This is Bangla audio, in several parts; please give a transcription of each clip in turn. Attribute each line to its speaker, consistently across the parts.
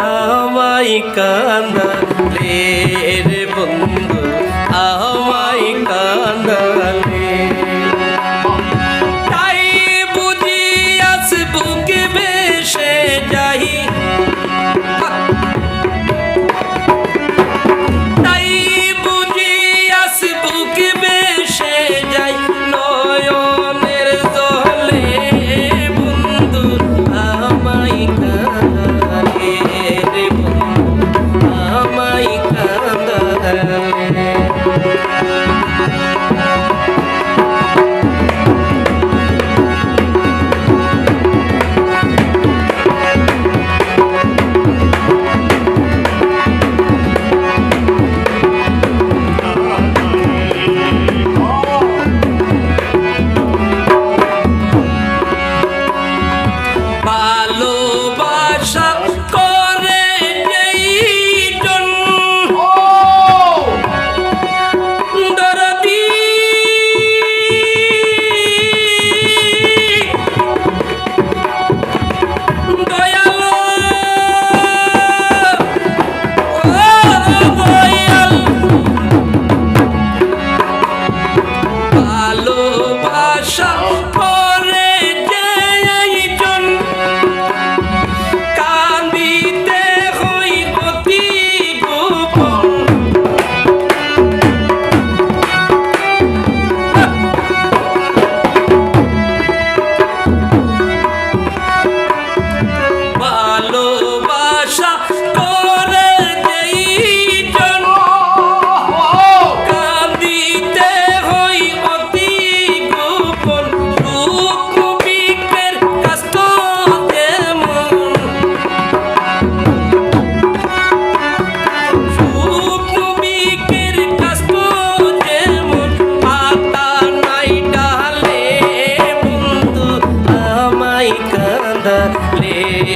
Speaker 1: காவாய் காந்தாலே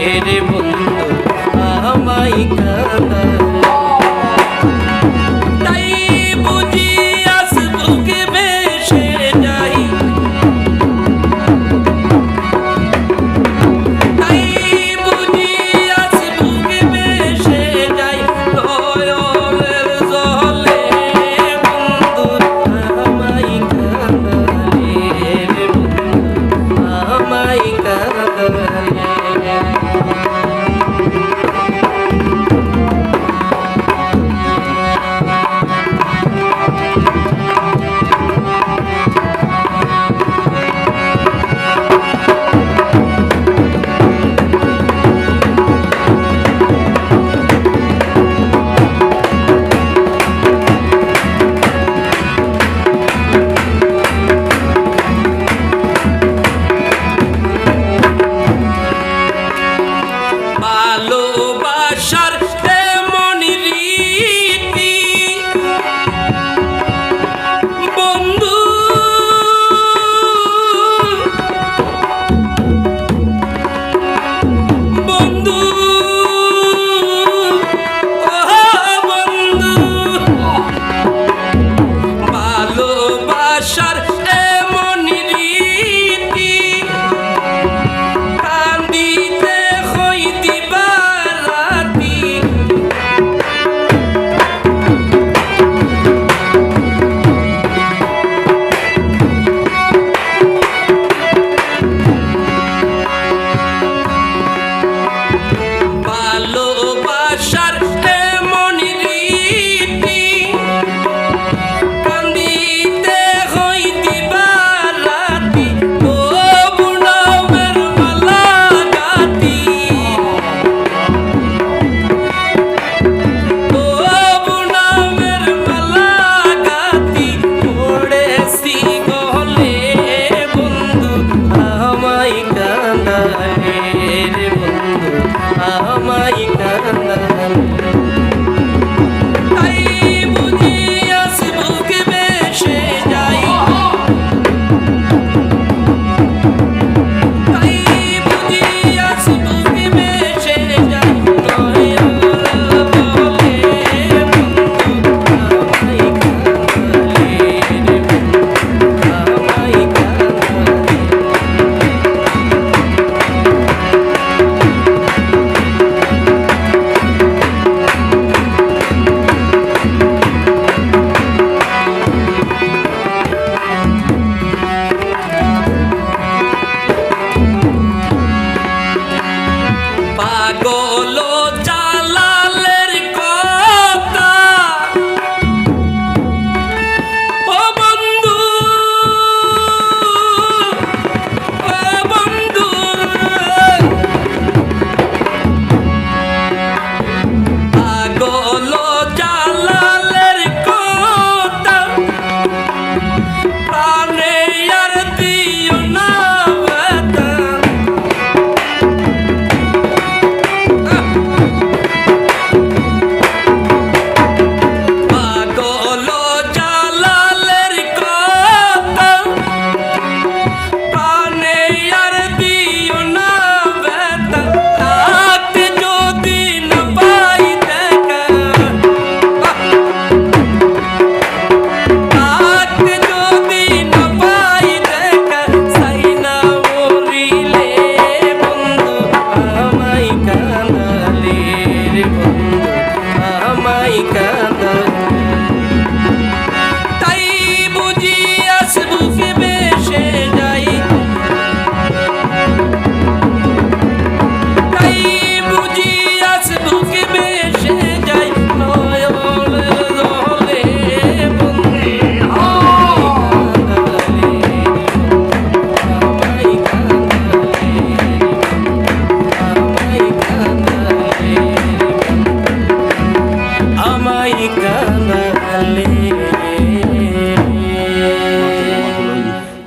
Speaker 1: तेरे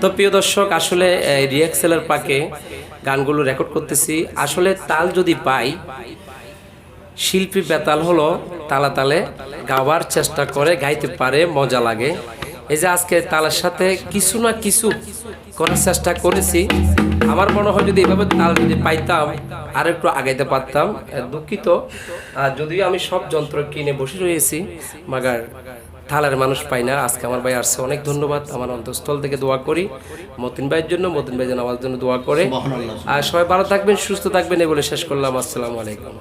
Speaker 1: তো প্রিয় দর্শক, আসলে রিয়াক্সেলের পাকে গানগুলো রেকর্ড করতেছি। আসলে তাল যদি পাই, শিল্পী বেতাল হলো তালা তালে গাওয়ার চেষ্টা করে, গাইতে পারে, মজা লাগে। এই যে আজকে তালের সাথে কিছু না কিছু করার চেষ্টা করেছি। আমার মনে হয় যদি এভাবে তাল যদি পাইতাম আর একটু আগাইতে পারতাম। দুঃখিত। আর যদিও আমি সব যন্ত্র কিনে বসে রয়েছি মাগার থালার মানুষ পাই না। আজকে আমার ভাই আসছে অনেক ধন্যবাদ। আমার অন্তঃস্থল থেকে দোয়া করি। মতিন ভাইয়ের জন্য মতিন ভাই যেন আমার জন্য দোয়া করে। আর সবাই ভালো থাকবেন সুস্থ থাকবেন এগুলো বলে শেষ করলাম। আসসালামু আলাইকুম।